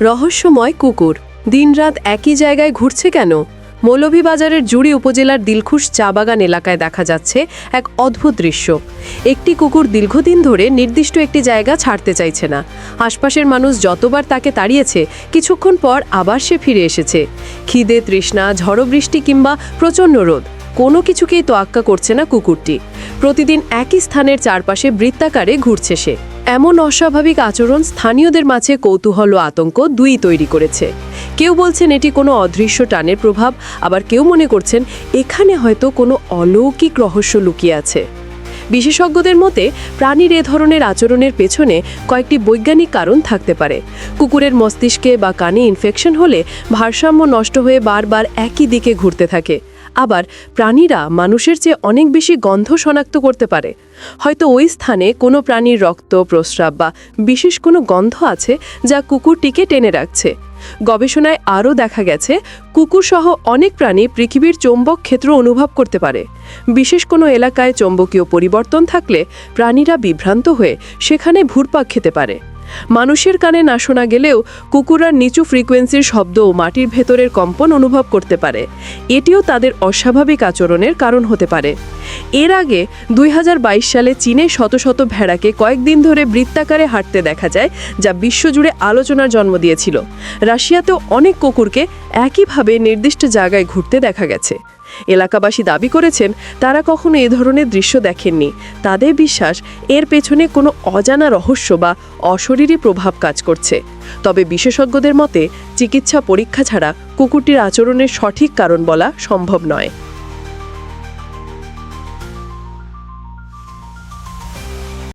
রহস্যময় কুকুর। দিনরাত একই জায়গায় ঘুরছে কেন? মৌলভীবাজারের জুড়ি উপজেলার দিলখুশ চা বাগান এলাকায় দেখা যাচ্ছে এক অদ্ভুত দৃশ্য। একটি কুকুর দীর্ঘদিন ধরে নির্দিষ্ট একটি জায়গা ছাড়তে চাইছে না। আশপাশের মানুষ যতবার তাকে তাড়িয়েছে, কিছুক্ষণ পর আবার সে ফিরে এসেছে। খিদে, তৃষ্ণা, ঝড়ো বৃষ্টি কিংবা প্রচণ্ড রোদ, কোনো কিছুকেই তোয়াক্কা করছে না কুকুরটি। প্রতিদিন একই স্থানের চারপাশে বৃত্তাকারে ঘুরছে সে। এমন অস্বাভাবিক আচরণ স্থানীয়দের মাঝে কৌতূহল ও আতঙ্ক দুই তৈরি করেছে। কেউ বলছেন এটি কোনো অদৃশ্য টানের প্রভাব, আবার কেউ মনে করছেন এখানে হয়তো কোনো অলৌকিক রহস্য লুকিয়ে আছে। বিশেষজ্ঞদের মতে, প্রাণীর এ ধরনের আচরণের পেছনে কয়েকটি বৈজ্ঞানিক কারণ থাকতে পারে। কুকুরের মস্তিষ্কে বা কানে ইনফেকশন হলে ভারসাম্য নষ্ট হয়ে বারবার একই দিকে ঘুরতে থাকে। আবার প্রাণীরা মানুষের চেয়ে অনেক বেশি গন্ধ শনাক্ত করতে পারে। হয়তো ওই স্থানে কোনো প্রাণীর রক্ত, প্রস্রাব বা বিশেষ কোনো গন্ধ আছে যা কুকুরটিকে টেনে রাখছে। গবেষণায় আরও দেখা গেছে, কুকুরসহ অনেক প্রাণী পৃথিবীর চৌম্বক ক্ষেত্র অনুভব করতে পারে। বিশেষ কোনো এলাকায় চৌম্বকীয় পরিবর্তন থাকলে প্রাণীরা বিভ্রান্ত হয়ে সেখানে ঘুরপাক খেতে পারে। মানুষের কানে না শোনা গেলেও কুকুরার নিচু ফ্রিকোয়েন্সির শব্দ ও মাটির ভেতরের কম্পন অনুভব করতে পারে। এটিও তাদের অস্বাভাবিক আচরণের কারণ হতে পারে। এর আগে দুই হাজার বাইশ সালে চীনে শত শত ভেড়াকে কয়েকদিন ধরে বৃত্তাকারে হাঁটতে দেখা যায়, যা বিশ্বজুড়ে আলোচনার জন্ম দিয়েছিল। রাশিয়াতেও অনেক কুকুরকে একইভাবে নির্দিষ্ট জায়গায় ঘুরতে দেখা গেছে। এলাকাবাসী দাবি করেছেন, তারা কখনো এ ধরনের দৃশ্য দেখেননি। তাদের বিশ্বাস, এর পেছনে কোনো অজানা রহস্য বা অশরীরী প্রভাব কাজ করছে। তবে বিশেষজ্ঞদের মতে, চিকিৎসা পরীক্ষা ছাড়া কুকুরটির আচরণের সঠিক কারণ বলা সম্ভব নয়।